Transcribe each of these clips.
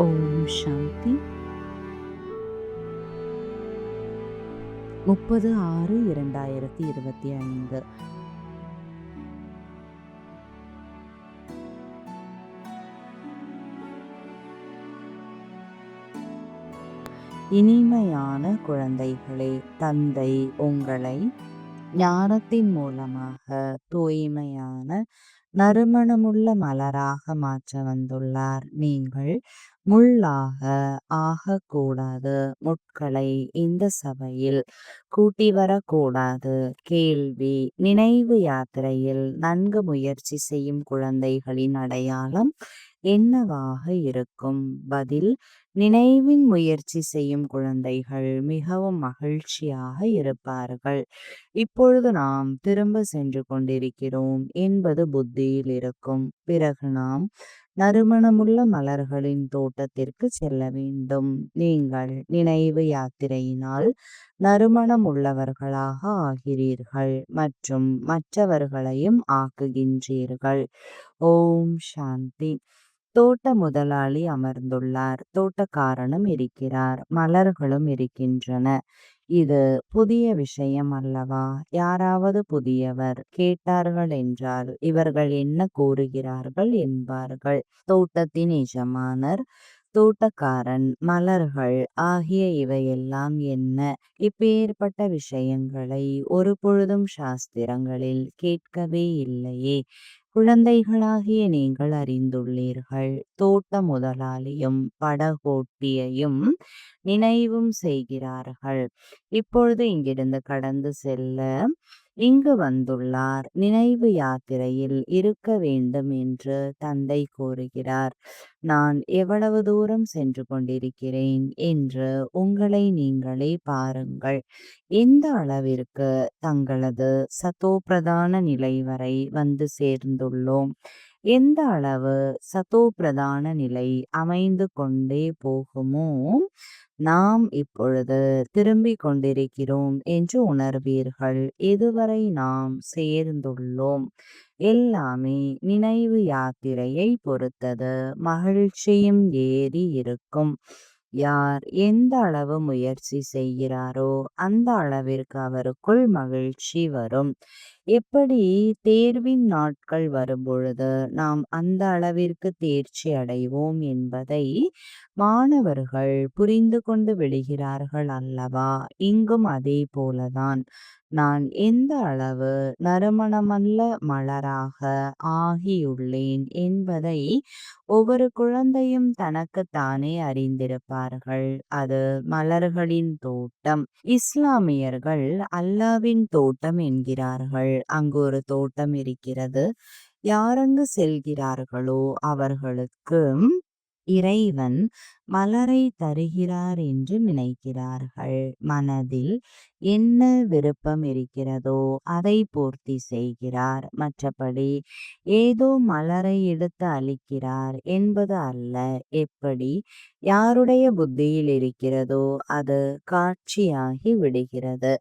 ஓம் சாந்தி. முப்பது ஆறு இரண்டாயிரத்தி இருபத்தி ஐந்து. இனிமையான குழந்தைகளே தந்தை உங்களை ஞானத்தின் மூலமாக தூய்மையான நறுமணமுள்ள மலராக மாற்ற வந்துள்ளார். நீங்கள் முள்ளாக ஆகக்கூடாது. முட்களை இந்த சபையில் கூட்டி வரக்கூடாது. கேள்வி. நினைவு யாத்திரையில் நன்கு முயற்சி செய்யும் குழந்தைகளின் அடையாளம் என்னவாக இருக்கும்? பதில் நினைவின் முயற்சி செய்யும் குழந்தைகள் மிகவும் மகிழ்ச்சியாக இருப்பார்கள். இப்பொழுது நாம் திரும்ப சென்று கொண்டிருக்கிறோம். என்பது புத்தி. புத்தியில் இருக்கும். பிறகு நாம் நறுமணமுள்ள மலர்களின் தோட்டத்திற்கு செல்ல வேண்டும். நீங்கள் நினைவு யாத்திரையினால் நறுமணம் உள்ளவர்களாக ஆகிறீர்கள் மற்றும் மற்றவர்களையும் ஆக்குகின்றீர்கள். ஓம் சாந்தி. தோட்ட முதலாளி அமர்ந்துள்ளார். தோட்டக்காரனும் இருக்கிறார். மலர்களும் இருக்கின்றன. இது புதிய விஷயம் அல்லவா? யாராவது புதியவர் கேட்டார்கள் என்றால் இவர்கள் என்ன கூறுகிறார்கள் என்பார்கள். தோட்டத்தின் எஜமானர் தோட்டக்காரன் மலர்கள் ஆகிய இவையெல்லாம் என்ன? இப்பேற்பட்ட விஷயங்களை ஒரு பொழுதும் சாஸ்திரங்களில் கேட்கவே இல்லையே. குழந்தைகளாகிய நீங்கள் அறிந்துள்ளீர்கள். தோட்ட முதலாளியும் படகோட்டியையும் நினைவும் செய்கிறார்கள். இப்பொழுது இங்கிருந்து கடந்து செல்ல இங்கு வந்துள்ளார். நினைவு யாத்திரையில் இருக்க வேண்டும் என்று தந்தை கூறுகிறார். நான் எவ்வளவு தூரம் சென்று கொண்டிருக்கிறேன் என்று உங்களை நீங்களே பாருங்கள். எந்த அளவிற்கு தங்களது சத்தோ பிரதான நிலை வரை வந்து சேர்ந்துள்ளோம்? எந்த அளவு சத்தோ பிரதான நிலை அமைந்து கொண்டே போகுமோ நாம் இப்பொழுது திரும்பிக் கொண்டிருக்கிறோம் என்று உணர்வீர்கள். எதுவரை நாம் சேர்ந்துள்ளோம்? எல்லாமே நினைவு யாத்திரையை பொறுத்தது. மகிழ்ச்சியும் ஏறி இருக்கும். யார் எந்த அளவு முயற்சி செய்கிறாரோ அந்த அளவிற்கு அவருக்குள் மகிழ்ச்சி வரும். எப்படி தேர்வின் நாட்கள் வரும்பொழுது நாம் அந்த அளவிற்கு தேர்ச்சி அடைவோம் என்பதை மாணவர்கள் புரிந்து கொண்டு விடுகிறார்கள் அல்லவா? இங்கும் அதே போலதான். நான் எந்த அளவு நறுமணமல்ல மலராக ஆகியுள்ளேன் என்பதை ஒவ்வொரு குழந்தையும் தனக்குத்தானே அறிந்திருப்பார்கள். அது மலர்களின் தோட்டம். இஸ்லாமியர்கள் அல்லாவின் தோட்டம் என்கிறார்கள். அங்கு ஒரு தோட்டம் இருக்கிறது. யாரங்கு செல்கிறார்களோ அவர்களுக்கு இறைவன் மலரை தருகிறார் என்று நினைக்கிறார்கள். மனதில் என்ன விருப்பம் இருக்கிறதோ அதை பூர்த்தி செய்கிறார். மற்றபடி ஏதோ மலரை எடுத்து அளிக்கிறார் என்பது அல்ல. எப்படி? யாருடைய புத்தியில் இருக்கிறதோ அது காட்சியாகி விடுகிறது.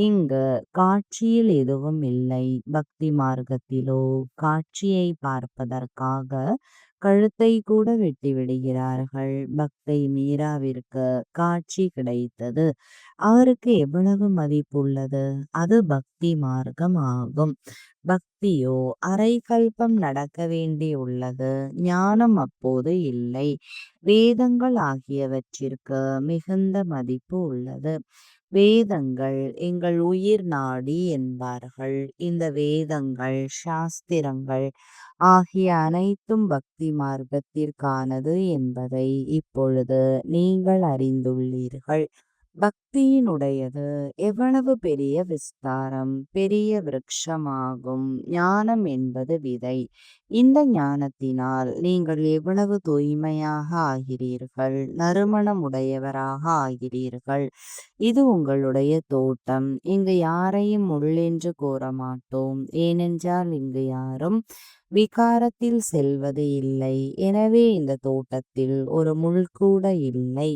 இங்கு காட்சியில் எதுவும் இல்லை. பக்தி மார்க்கத்திலோ காட்சியை பார்ப்பதற்காக கழுத்தை கூட வெட்டி விடுகிறார்கள். பக்தை மீராவிற்கு காட்சி கிடைத்தது. அவருக்கு எவ்வளவு மதிப்புள்ளது அது பக்தி மார்க்கம் ஆகும். பக்தியோ அரை கல்பம் நடக்க வேண்டியுள்ளது ஞானம் அப்போது இல்லை. வேதங்கள் ஆகியவற்றிற்கு மிகுந்த மதிப்பு உள்ளது. வேதங்கள் எங்கள் உயிர் நாடி என்பார்கள். இந்த வேதங்கள் சாஸ்திரங்கள் ஆகிய அனைத்தும் பக்தி மார்க்கத்திற்கானது என்பதை இப்பொழுது நீங்கள் அறிந்துள்ளீர்கள். பக்தியினுடையது. எவ்வளவு பெரிய விஸ்தாரம் பெரிய விரக்ஷமாகும். ஞானம் என்பது விதை. இந்த ஞானத்தினால் நீங்கள் எவ்வளவு தூய்மையாக ஆகிறீர்கள்? நறுமணம் உடையவராக ஆகிறீர்கள். இது உங்களுடைய தோட்டம். இங்கு யாரையும் உள்ளென்று கூற மாட்டோம். ஏனென்றால் இங்கு யாரும் விகாரத்தில் செல்வது இல்லை. எனவே இந்த தோட்டத்தில் ஒரு முள் கூட இல்லை.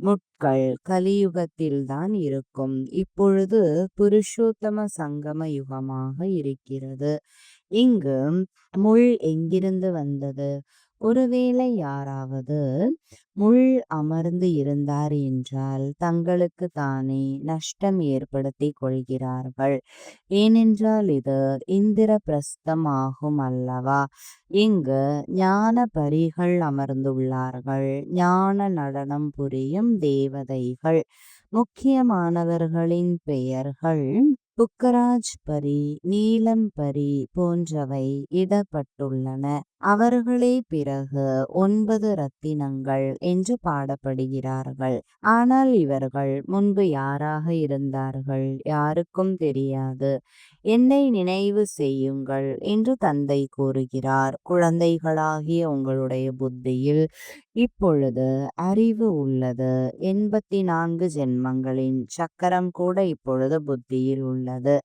முட்கள் கலியுகத்தில்தான் இருக்கும். இப்பொழுது புருஷோத்தம சங்கம யுகமாக இருக்கிறது. இங்கு முள் எங்கிருந்து வந்தது? ஒருவேளை யாராவது முள் அமர்ந்து இருந்தார் என்றால் தங்களுக்கு தானே நஷ்டம் ஏற்படுத்தி கொள்கிறார்கள். ஏனென்றால் இது இந்திர பிரஸ்தம் ஆகும் அல்லவா? இங்கு ஞான பரிகள் அமர்ந்துள்ளார்கள். ஞான நடனம் புரியும் தேவதைகள். முக்கியமானவர்களின் பெயர்கள் புக்கராஜ் பரி நீலம் பரி போன்றவை இடப்பட்டுள்ளன. அவர்களே பிறகு ஒன்பது ரத்தினங்கள் என்று பாடப்படுகிறார்கள். ஆனால் இவர்கள் முன்பு யாராக இருந்தார்கள் யாருக்கும் தெரியாது. என்னை நினைவு செய்யுங்கள் என்று தந்தை கூறுகிறார். குழந்தைகளாகிய உங்களுடைய புத்தியில் இப்பொழுது அறிவு உள்ளது. எண்பத்தி நான்கு ஜென்மங்களின் சக்கரம் கூட இப்பொழுது புத்தியில் உள்ளது.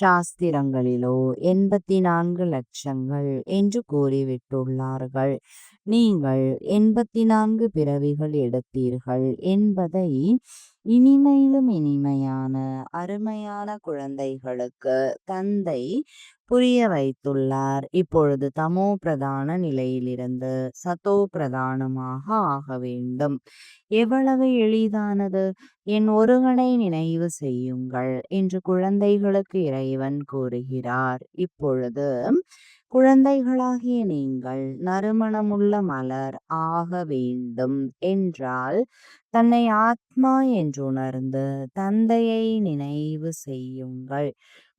சாஸ்திரங்களிலோ எண்பத்தி நான்கு லட்சங்கள் என்று கூறிவிட்டுள்ளார்கள். நீங்கள் எண்பத்தி நான்கு பிறவிகள் எடுத்தீர்கள் என்பதை இனிமையிலும் இனிமையான அருமையான குழந்தைகளுக்கு தந்தை புரிய வைத்துள்ளார். இப்பொழுது தமோ பிரதான நிலையிலிருந்து சதோ பிரதானமாக ஆக வேண்டும். எவ்வளவு எளிதானது. என் ஒருவனை நினைவு செய்யுங்கள் என்று குழந்தைகளுக்கு இறைவன் கூறுகிறார். இப்பொழுது குழந்தைகளாகிய நீங்கள் நறுமணமுள்ள மலர் ஆக வேண்டும் என்றால் தன்னை ஆத்மா என்று உணர்ந்து தந்தையை நினைவு செய்யுங்கள்.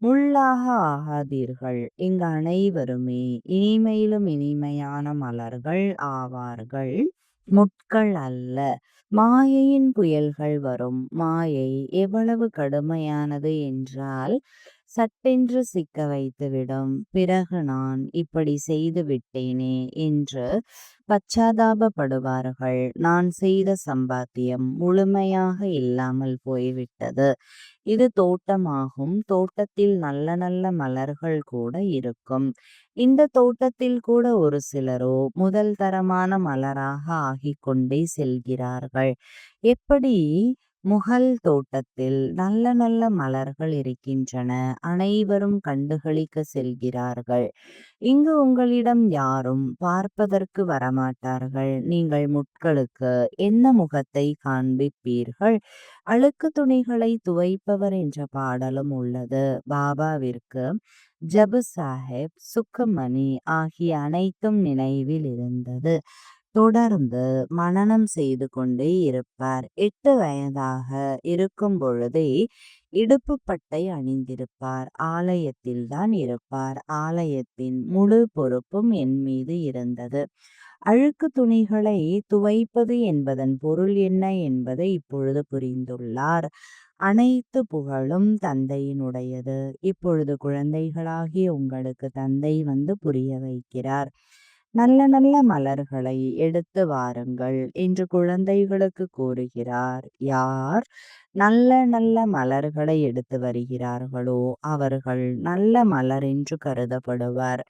முள்ளாக ஆகாதீர்கள். இங்கு அனைவருமே இனிமையிலும் இனிமையான மலர்கள் ஆவார்கள். முட்கள் அல்ல. மாயையின் புயல்கள் வரும். மாயை எவ்வளவு கடுமையானது என்றால் சட்டென்று சிக்க வைத்துவிடும். பிறகு நான் இப்படி செய்து விட்டேனே என்று பச்சாதாபப்படுவார்கள். நான் செய்த சம்பாத்தியம் முழுமையாக இல்லாமல் போய்விட்டது. இது தோட்டமாகும். தோட்டத்தில் நல்ல நல்ல மலர்கள் கூட இருக்கும். இந்த தோட்டத்தில் கூட ஒரு சிலரோ முதல் தரமான மலராக ஆகிக்கொண்டே செல்கிறார்கள். எப்படி முகல் தோட்டத்தில் நல்ல நல்ல மலர்கள் இருக்கின்றன. அனைவரும் கண்டுகளிக்க செல்கிறார்கள். இங்கு உங்களிடம் யாரும் பார்ப்பதற்கு வரமாட்டார்கள். நீங்கள் முட்களுக்கு என்ன முகத்தை காண்பிப்பீர்கள்? அழுக்கு துணிகளை துவைப்பவர் என்ற பாடலும் உள்ளது. பாபாவிற்கு ஜபு சாஹேப் சுக்கமணி ஆகிய அனைத்தும் நினைவில் இருந்தது. தொடர்ந்து மனனம் செய்து கொண்டே இருப்பார். எட்டு வயதாக இருக்கும் பொழுதே இடுப்பு பட்டை அணிந்திருப்பார். ஆலயத்தில் தான் இருப்பார். ஆலயத்தின் முழு பொறுப்பும் என் மீது இருந்தது. அழுக்கு துணிகளை துவைப்பது என்பதன் பொருள் என்ன என்பதை இப்பொழுது புரிந்துள்ளார். அனைத்து புகழும் தந்தையினுடையது. இப்பொழுது குழந்தைகளாகிய உங்களுக்கு தந்தை வந்து புரிய வைக்கிறார். நல்ல நல்ல மலர்களை எடுத்து வாருங்கள் என்று குழந்தைகளுக்கு கூறுகிறார். யார் நல்ல நல்ல மலர்களை எடுத்து வருகிறார்களோ அவர்கள் நல்ல மலர் என்று கருதப்படுவர்.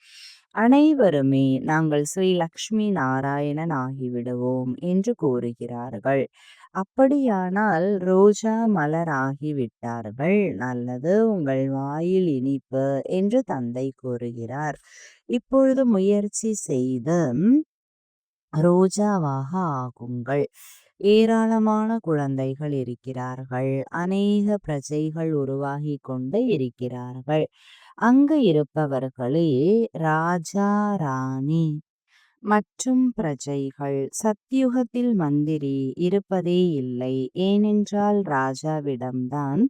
அனைவருமே நாங்கள் ஸ்ரீ லக்ஷ்மி நாராயணன் ஆகிவிடுவோம் என்று கூறுகிறார்கள். அப்படியானால் ரோஜா மலர் ஆகிவிட்டார்கள் நல்லது உங்கள் வாயில் இனிப்பு என்று தந்தை கூறுகிறார். இப்பொழுது முயற்சி செய்து ரோஜாவாக ஆகுங்கள். ஏராளமான குழந்தைகள் இருக்கிறார்கள். அநேக பிரஜைகள் உருவாகி கொண்டு இருக்கிறார்கள். அங்கு இருப்பவர்களே ராஜா ராணி மற்றும் பிரஜைகள் சத்தியுகத்தில் மந்திரி இருப்பதே இல்லை. ஏனென்றால் ராஜாவிடம்தான்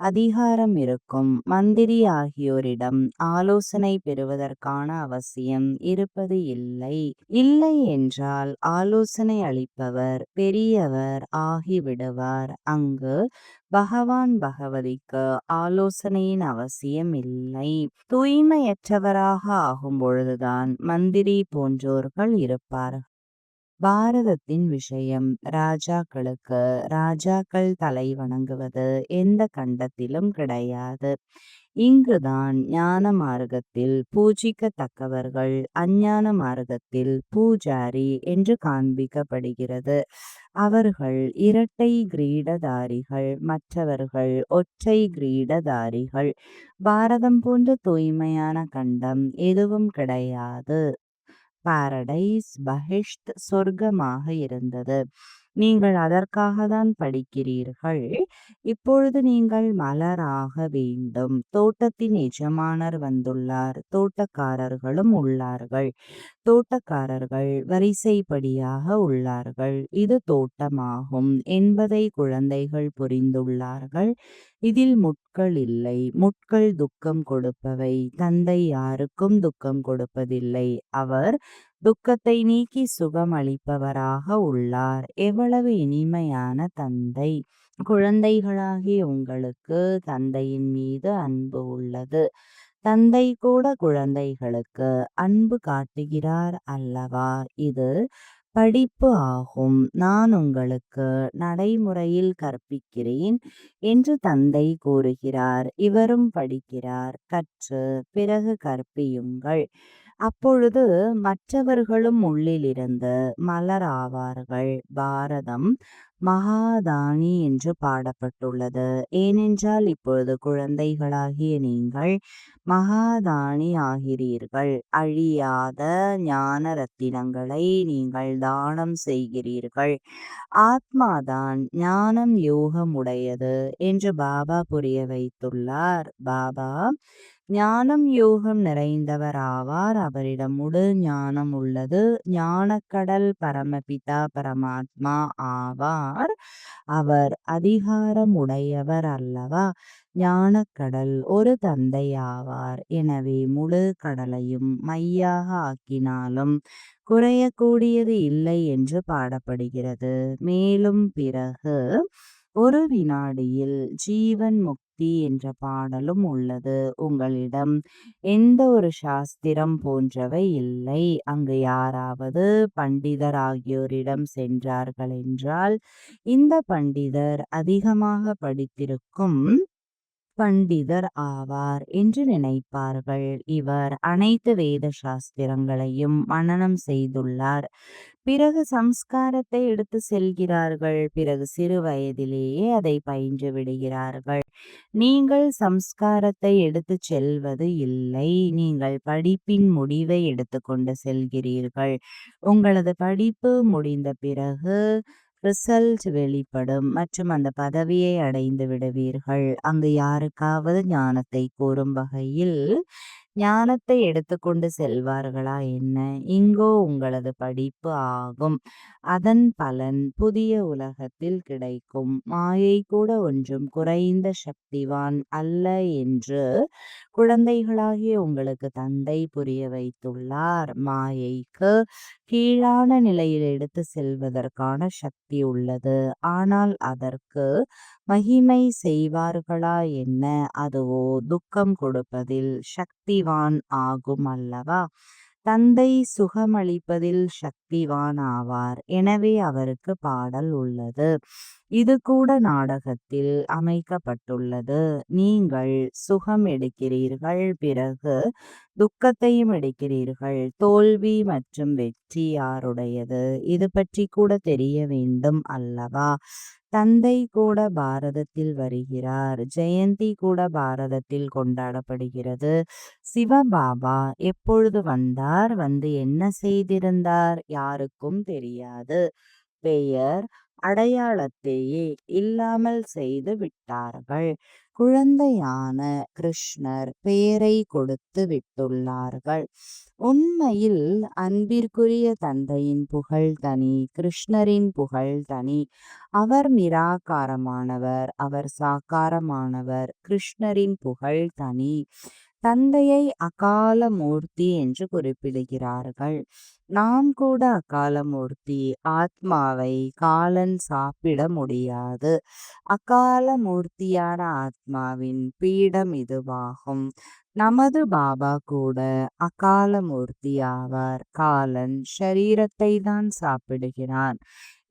அதிகாரம் இருக்கும். மந்திரி ஆகியோரிடம் ஆலோசனை பெறுவதற்கான அவசியம் இருப்பது இல்லை. இல்லை என்றால் ஆலோசனை அளிப்பவர் பெரியவர் ஆகிவிடுவார். அங்கு பகவான் பகவதிக்கு ஆலோசனையின் அவசியம் இல்லை. தூய்மையற்றவராக ஆகும் பொழுதுதான் மந்திரி போன்றோர்கள் இருப்பார்கள். பாரதத்தின் விஷயம் ராஜாக்களுக்கு ராஜாக்கள் தலை வணங்குவது எந்த கண்டத்திலும் கிடையாது. இங்குதான் ஞான மார்க்கத்தில் பூஜிக்கத்தக்கவர்கள் அஞ்ஞான மார்க்கத்தில் பூஜாரி என்று காண்பிக்கப்படுகிறது. அவர்கள் இரட்டை கிரீடதாரிகள் மற்றவர்கள் ஒற்றை கிரீடதாரிகள். பாரதம் போன்ற தூய்மையான கண்டம் எதுவும் கிடையாது. பாரடைஸ் பஹிஷ்த் சொர்க்கமாக இருந்தது. நீங்கள் அதற்காக தான் படிக்கிறீர்கள். இப்பொழுது நீங்கள் மலராக வேண்டும். தோட்டத்தின் எஜமானர் வந்துள்ளார். தோட்டக்காரர்களும் உள்ளார்கள். தோட்டக்காரர்கள் வரிசைப்படியாக உள்ளார்கள். இது தோட்டமாகும் என்பதை குழந்தைகள் புரிந்துள்ளார்கள். இதில் முட்கள் இல்லை. முட்கள் துக்கம் கொடுப்பவை. தந்தை யாருக்கும் துக்கம் கொடுப்பதில்லை. அவர் துக்கத்தை நீக்கி சுகம் அளிப்பவராக உள்ளார். எவ்வளவு இனிமையான தந்தை. குழந்தைகளாகிய உங்களுக்கு தந்தையின் மீது அன்பு உள்ளது. தந்தை கூட குழந்தைகளுக்கு அன்பு காட்டுகிறார் அல்லவா? இது படிப்பு ஆகும். நான் உங்களுக்கு நடைமுறையில் கற்பிக்கிறேன் என்று தந்தை கூறுகிறார். இவரும் படிக்கிறார். கற்று பிறகு கற்பியுங்கள். அப்பொழுது மற்றவர்களும் உள்ளிலிருந்து மலராவார்கள் பாரதம் மகாதானி என்று பாடப்பட்டுள்ளது. ஏனென்றால் இப்பொழுது குழந்தைகளாகிய நீங்கள் மகாதானி ஆகிறீர்கள். அழியாத ஞான ரத்தினங்களை நீங்கள் தானம் செய்கிறீர்கள். ஆத்மாதான் ஞானம் யோகம் உடையது என்று பாபா புரிய வைத்துள்ளார். பாபா ஞானம் யோகம் நிறைந்தவர் ஆவார். அவரிடம் முழு ஞானம் உள்ளது. ஞானக்கடல் பரமபிதா பரமாத்மா ஆவார். அவர் அதிகாரம் உடையவர் அல்லவா? ஞானக்கடல் ஒரு தந்தை ஆவார் எனவே முழு கடலையும் மையாக ஆக்கினாலும் குறையக்கூடியது இல்லை என்று பாடப்படுகிறது. மேலும் பிறகு ஒரு வினாடியில் ஜீவன் முக்தி என்ற பாடலும் உள்ளது. உங்களிடம் எந்த ஒரு சாஸ்திரம் போன்றவை இல்லை. அங்கு யாராவது பண்டிதர் ஆகியோரிடம் சென்றார்கள் என்றால் இந்த பண்டிதர் அதிகமாக படித்திருக்கும் பண்டிதர் ஆவார் என்று நினைப்பார்கள். இவர் அனைத்து வேத சாஸ்திரங்களையும் மனனம் செய்துள்ளார். பிறகு சம்ஸ்காரத்தை எடுத்து செல்கிறார்கள். பிறகு சிறு வயதிலேயே அதை பயின்று விடுகிறார்கள். நீங்கள் சம்ஸ்காரத்தை எடுத்து செல்வது இல்லை. நீங்கள் படிப்பின் முடிவை எடுத்துக்கொண்டு செல்கிறீர்கள். உங்களது படிப்பு முடிந்த பிறகு ரிசல்ட் வெளிப்படும் மற்றும் அந்த பதவியை அடைந்து விடுவீர்கள். அங்கு யாருக்காவது ஞானத்தை கூறும் வகையில் ஞானத்தை எடுத்துக்கொண்டு செல்வார்களா என்ன? இங்கோ உங்களது படிப்பு ஆகும். அதன் பலன் புதிய உலகத்தில் கிடைக்கும். மாயை கூட ஒன்றும் குறைந்த சக்திவான் அல்ல என்று குழந்தைகளாகிய உங்களுக்கு தந்தை புரிய வைத்துள்ளார். மாயைக்கு கீழான நிலையில் எடுத்து செல்வதற்கான சக்தி உள்ளது. ஆனால் அதற்கு மகிமை செய்வார்களா என்ன? அதுவோ துக்கம் கொடுப்பதில் சக்திவான் ஆகும் அல்லவா? தந்தை சுகமளிப்பதில் சக்திவான் ஆவார் எனவே அவருக்கு பாடல் உள்ளது. இது கூட நாடகத்தில் அமைக்கப்பட்டுள்ளது. நீங்கள் சுகம் எடுக்கிறீர்கள் பிறகு துக்கத்தையும் எடுக்கிறீர்கள். தோல்வி மற்றும் வெற்றி யாருடையது? இது பற்றி கூட தெரிய வேண்டும் அல்லவா? தந்தை கூட பாரதத்தில் வருகிறார். ஜெயந்தி கூட பாரதத்தில் கொண்டாடப்படுகிறது. சிவபாபா எப்பொழுது வந்தார்? வந்து என்ன செய்திருந்தார்? யாருக்கும் தெரியாது. பெயர் அடையாளத்தையே இல்லாமல் செய்து விட்டார்கள். குழந்தையான கிருஷ்ணர் பெயரை கொடுத்து விட்டுள்ளார்கள். உண்மையில் அன்பிற்குரிய தந்தையின் புகழ் தனி கிருஷ்ணரின் புகழ் தனி. அவர் நிராகாரமானவர் அவர் சாக்காரமானவர் கிருஷ்ணரின் புகழ் தனி. தந்தையை அகால மூர்த்தி என்று குறிப்பிடுகிறார்கள். நாம் கூட அகாலமூர்த்தி ஆத்மாவை காலன் சாப்பிட முடியாது. அகால மூர்த்தியான ஆத்மாவின் பீடம் இதுவாகும். நமது பாபா கூட அகால மூர்த்தி ஆவார். காலன் ஷரீரத்தை தான் சாப்பிடுகிறான்.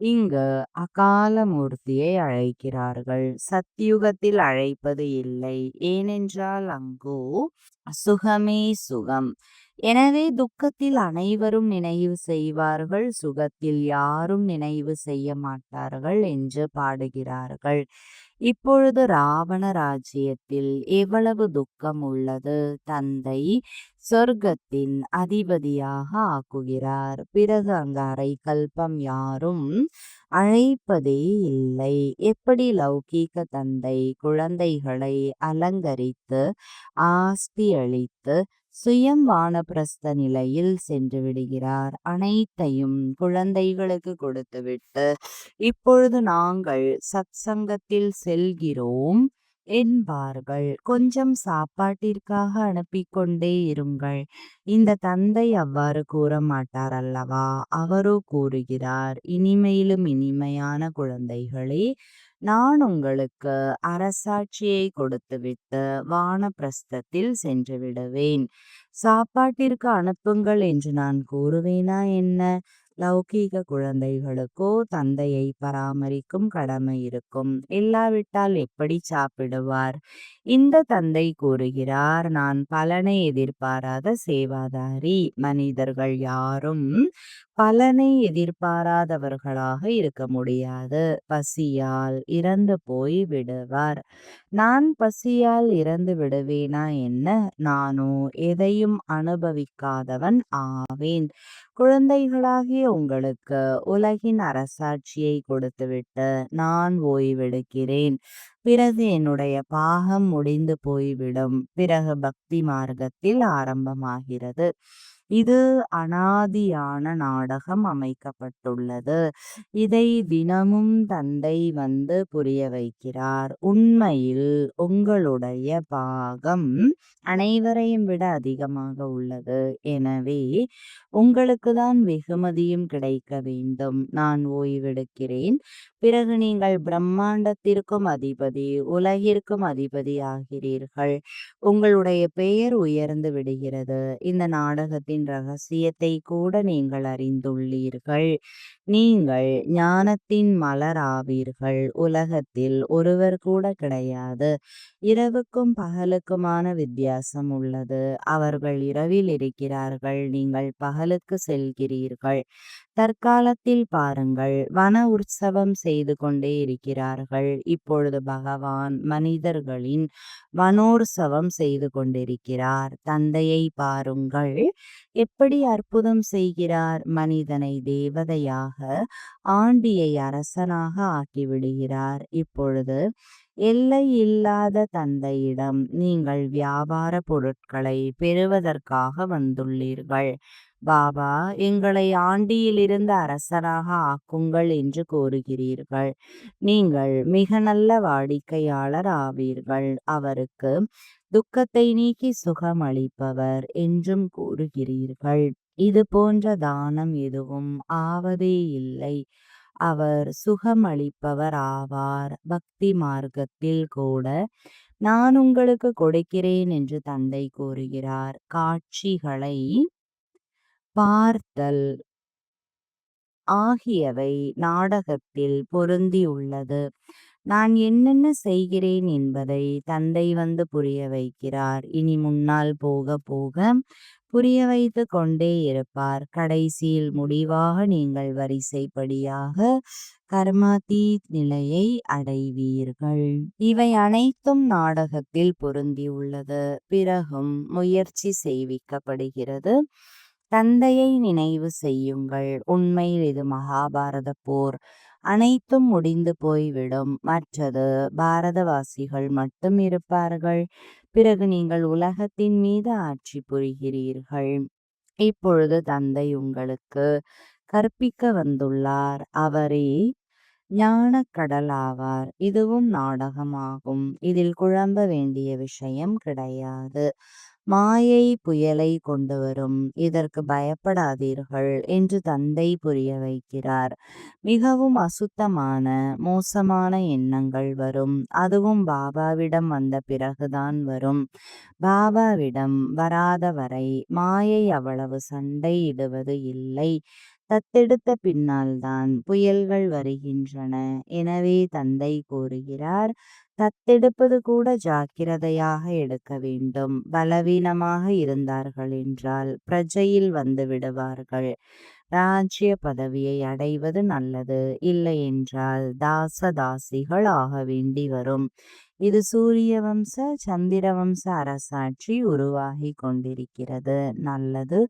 இங்கு அகால மூர்த்தியை அழைக்கிறார்கள். சத்தியுகத்தில் அழைப்பது இல்லை. ஏனென்றால் அங்கோ சுகமே சுகம். எனவே துக்கத்தில் அனைவரும் நினைவு செய்வார்கள். சுகத்தில் யாரும் நினைவு செய்ய மாட்டார்கள் என்று பாடுகிறார்கள். இப்பொழுது ராவண ராஜ்யத்தில் எவ்வளவு துக்கம் உள்ளது? தந்தை சொர்க்கத்தின் அதிபதியாக ஆக்குகிறார். பிறகு அங்கு அரை கல்பம் யாரும் அழைப்பதே இல்லை. எப்படி லௌகீக தந்தை குழந்தைகளை அலங்கரித்து ஆஸ்தி அளித்து சுயம் வானப்பிரஸ்த நிலையில் சென்று விடுகிறார். அனைத்தையும் குழந்தைகளுக்கு கொடுத்துவிட்டு இப்பொழுது நாங்கள் சத் சங்கத்தில் செல்கிறோம் என்பார்கள். கொஞ்சம் சாப்பாட்டிற்காக அனுப்பி கொண்டே இருங்கள். இந்த தந்தை அவ்வாறு கூற மாட்டார் அல்லவா? அவரோ கூறுகிறார். இனிமையிலும் இனிமையான குழந்தைகளே நான் உங்களுக்கு அரசாட்சியை கொடுத்துவிட்டு வானப்பிரஸ்தத்தில் சென்று விடுவேன். சாப்பாட்டிற்கு அனுப்புங்கள் என்று நான் கூறுவேனா என்ன? லௌகீக குழந்தைகளுக்கோ தந்தையை பராமரிக்கும் கடமை இருக்கும். இல்லாவிட்டால் எப்படி சாப்பிடுவார்? இந்த தந்தை கூறுகிறார் நான் பலனை எதிர்பாராத சேவாதாரி மனிதர்கள் யாரும் பலனை எதிர்பாராதவர்களாக இருக்க முடியாது. பசியால் இறந்து போய் விடுவார். நான் பசியால் இறந்து விடுவேனா என்ன? நானோ எதையும் அனுபவிக்காதவன் ஆவேன். குழந்தைகளாகிய உங்களுக்கு உலகின் அரசாட்சியை கொடுத்துவிட்டு நான் ஓய்வெடுக்கிறேன். பிறகு என்னுடைய பாகம் முடிந்து போய்விடும். பிறகு பக்தி மார்க்கத்தில் ஆரம்பமாகிறது. இது அனாதியான நாடகம் அமைக்கப்பட்டுள்ளது. இதை தினமும் தந்தை வந்து புரிய வைக்கிறார். உண்மையில் உங்களுடைய பாகம் அனைவரையும் விட அதிகமாக உள்ளது. எனவே உங்களுக்கு தான் வெகுமதியும் கிடைக்க வேண்டும். நான் ஓய்வெடுக்கிறேன். பிறகு நீங்கள் பிரம்மாண்டத்திற்கும் அதிபதி உலகிற்கும் அதிபதி ஆகிறீர்கள். உங்களுடைய பெயர் உயர்ந்து விடுகிறது. இந்த நாடகத்தின் ரகசியத்தை கூட நீங்கள் அறிந்துள்ளீர்கள். நீங்கள் ஞானத்தின் மலராவீர்கள். உலகத்தில் ஒருவர் கூட கிடையாது. இரவுக்கும் பகலுக்குமான வித்தியாசம் உள்ளது. அவர்கள் இரவில் இருக்கிறார்கள். நீங்கள் பகலுக்கு செல்கிறீர்கள். தற்காலத்தில் பாருங்கள். வன உற்சவம் செய்து கொண்டே இருக்கிறார்கள். இப்பொழுது பகவான் மனிதர்களின் வனோற்சவம் செய்து கொண்டிருக்கிறார். தந்தையை பாருங்கள். எப்படி அற்புதம் செய்கிறார் மனிதனை தேவதையாக ஆண்டியை அரசனாக ஆக்கிவிடுகிறார். இப்பொழுது எல்லை இல்லாத தந்தையிடம் நீங்கள் வியாபார பொருட்களை பெறுவதற்காக வந்துள்ளீர்கள். பாபா எங்களை ஆண்டியிலிருந்து அரசராக ஆக்குங்கள் என்று கோருகிறீர்கள். நீங்கள் மிக நல்ல வாடிக்கையாளர் ஆவீர்கள். அவருக்கு துக்கத்தை நீக்கி சுகம் அளிப்பவர் என்றும் கூறுகிறீர்கள். இது போன்ற தானம் எதுவும் ஆவதே இல்லை. அவர் சுகம் அளிப்பவர் ஆவார். பக்தி மார்க்கத்தில் கூட நான் உங்களுக்கு கொடுக்கிறேன் என்று தந்தை கூறுகிறார். காட்சிகளை பார்த்தல் ஆகியவை நாடகத்தில் பொருந்தியுள்ளது. நான் என்னென்ன செய்கிறேன் என்பதை தந்தை வந்து புரிய வைக்கிறார். இனி முன்னால் போக போக புரிய வைத்து கொண்டே இருப்பார். கடைசியில் முடிவாக நீங்கள் வரிசைப்படியாக கர்மாதீத் நிலையை அடைவீர்கள். இவை அனைத்தும் நாடகத்தில் பொருந்தியுள்ளது பிறகும் முயற்சி செய்விக்கப்படுகிறது. தந்தையை நினைவு செய்யுங்கள். உண்மையில் இது மகாபாரத போர். அனைத்தும் முடிந்து போய்விடும். மற்றது பாரதவாசிகள் மட்டும் இருப்பார்கள். பிறகு நீங்கள் உலகத்தின் மீது ஆட்சி புரிகிறீர்கள். இப்பொழுது தந்தை உங்களுக்கு கற்பிக்க வந்துள்ளார். அவரே ஞான கடலாவார் இதுவும் நாடகமாகும். இதில் குழம்ப வேண்டிய விஷயம் கிடையாது. மாயை புயலை கொண்டு வரும் இதற்கு பயப்படாதீர்கள் என்று தந்தை புரிய வைக்கிறார். மிகவும் அசுத்தமான மோசமான எண்ணங்கள் வரும். அதுவும் பாபாவிடம் வந்த பிறகுதான் வரும். பாபாவிடம் வராத வரை மாயை அவ்வளவு சண்டையிடுவது இல்லை. தத்தெடுத்த பின்னால்தான் புயல்கள் வருகின்றன. எனவே தந்தை கூறுகிறார் தத்தெடுப்பது கூட ஜாக்கிரதையாக எடுக்க வேண்டும். பலவீனமாக இருந்தார்கள் என்றால் பிரஜையில் வந்து விடுவார்கள். ராஜ்ய பதவியை அடைவது நல்லது. இல்லையென்றால் தாச தாசிகள் ஆக வேண்டி வரும். இது சூரிய வம்ச சந்திர வம்ச அரசாட்சி உருவாகி கொண்டிருக்கிறது. நல்லது.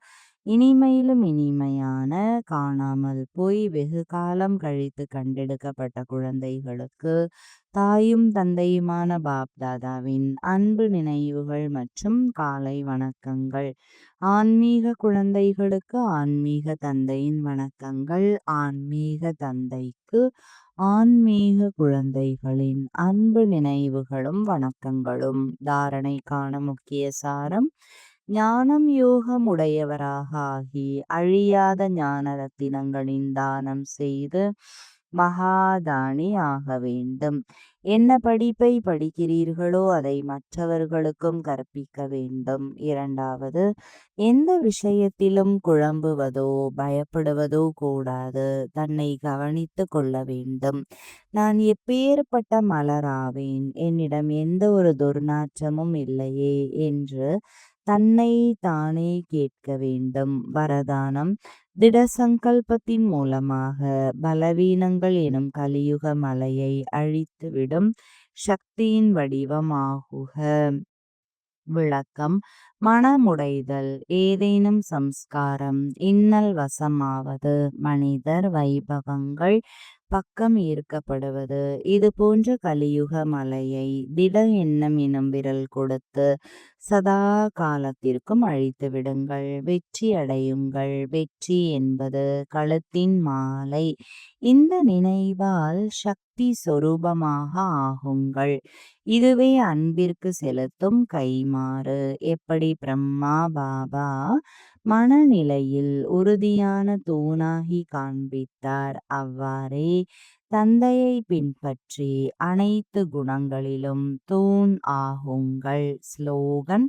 இனிமையிலும் இனிமையான காணாமல் போய் வெகு காலம் கழித்து கண்டெடுக்கப்பட்ட குழந்தைகளுக்கு தாயும் தந்தையுமான பாப்தாதாவின் அன்பு நினைவுகள் மற்றும் காலை வணக்கங்கள். ஆன்மீக குழந்தைகளுக்கு ஆன்மீக தந்தையின் வணக்கங்கள். ஆன்மீக தந்தைக்கு ஆன்மீக குழந்தைகளின் அன்பு நினைவுகளும் வணக்கங்களும். தாரணைக்கான முக்கிய சாரம் ஞானம் யோகம் உடையவராக ஆகி அழியாத ஞான ரத்தினங்களின் தானம் செய்து மகாதானி ஆக வேண்டும். என்ன படிப்பை படிக்கிறீர்களோ அதை மற்றவர்களுக்கும் கற்பிக்க வேண்டும். இரண்டாவது எந்த விஷயத்திலும் குழம்புவதோ பயப்படுவதோ கூடாது. தன்னை கவனித்து கொள்ள வேண்டும். நான் எப்பேற்பட்ட மலராவேன்? என்னிடம் எந்த ஒரு துர்நாற்றமும் இல்லையே என்று தன்னை தானே கேட்க வேண்டும். வரதானம் திட சங்கல்பத்தின் மூலமாக பலவீனங்கள் எனும் கலியுக மலையை அழித்துவிடும் சக்தியின் வடிவமாகுக. விளக்கம். மனமுடைதல். ஏதேனும் சம்ஸ்காரம். இன்னல் வசமாவது. மனிதர் வைபவங்கள் பக்கம் ஈர்க்கப்படுவது. இது போன்ற கலியுக மலையை திட எண்ணம் எனும் விரல் கொடுத்து சதா காலத்திற்கும் அழித்து விடுங்கள். வெற்றி அடையுங்கள். வெற்றி என்பது கழுத்தின் மாலை. இந்த நினைவால் சக்தி சொரூபமாக ஆகுங்கள். இதுவே அன்பிற்கு செலுத்தும் கைமாறு எப்படி பிரம்மா பாபா மனநிலையில் உறுதியான தூணாகி காண்பித்தார். அவ்வாறே தந்தையை பின்பற்றி அனைத்து குணங்களிலும் தூண் ஆகுங்கள். ஸ்லோகன்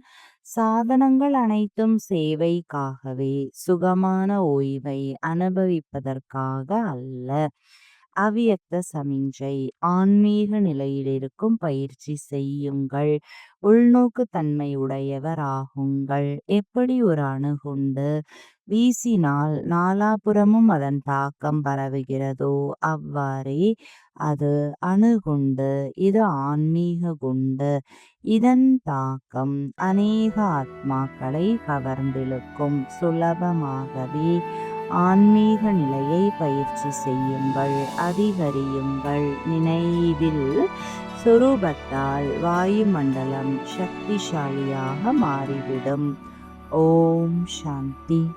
சாதனங்கள் அனைத்தும் சேவைக்காகவே சுகமான ஓய்வை அனுபவிப்பதற்காக அல்ல. அவியக்த சமிஞ்சை ஆன்மீக நிலையில் இருக்கும் பயிற்சி செய்யுங்கள். உள்நோக்கு தன்மை உடையவர் ஆகுங்கள் எப்படி ஒரு அணுகுண்டு வீசினால் நாலாபுறமும் அதன் தாக்கம் பரவுகிறதோ அவ்வாறே அது அணுகுண்டு இது ஆன்மீக குண்டு. இதன் தாக்கம் அநேக ஆத்மாக்களை கவர்ந்திழுக்கும். சுலபமாகவே ஆன்மீக நிலையை பயிற்சி செய்யுங்கள் அதிகரியுங்கள். நினைவில் சுரூபத்தால் வாயுமண்டலம் சக்திசாலியாக மாறிவிடும். ஓம் சாந்தி.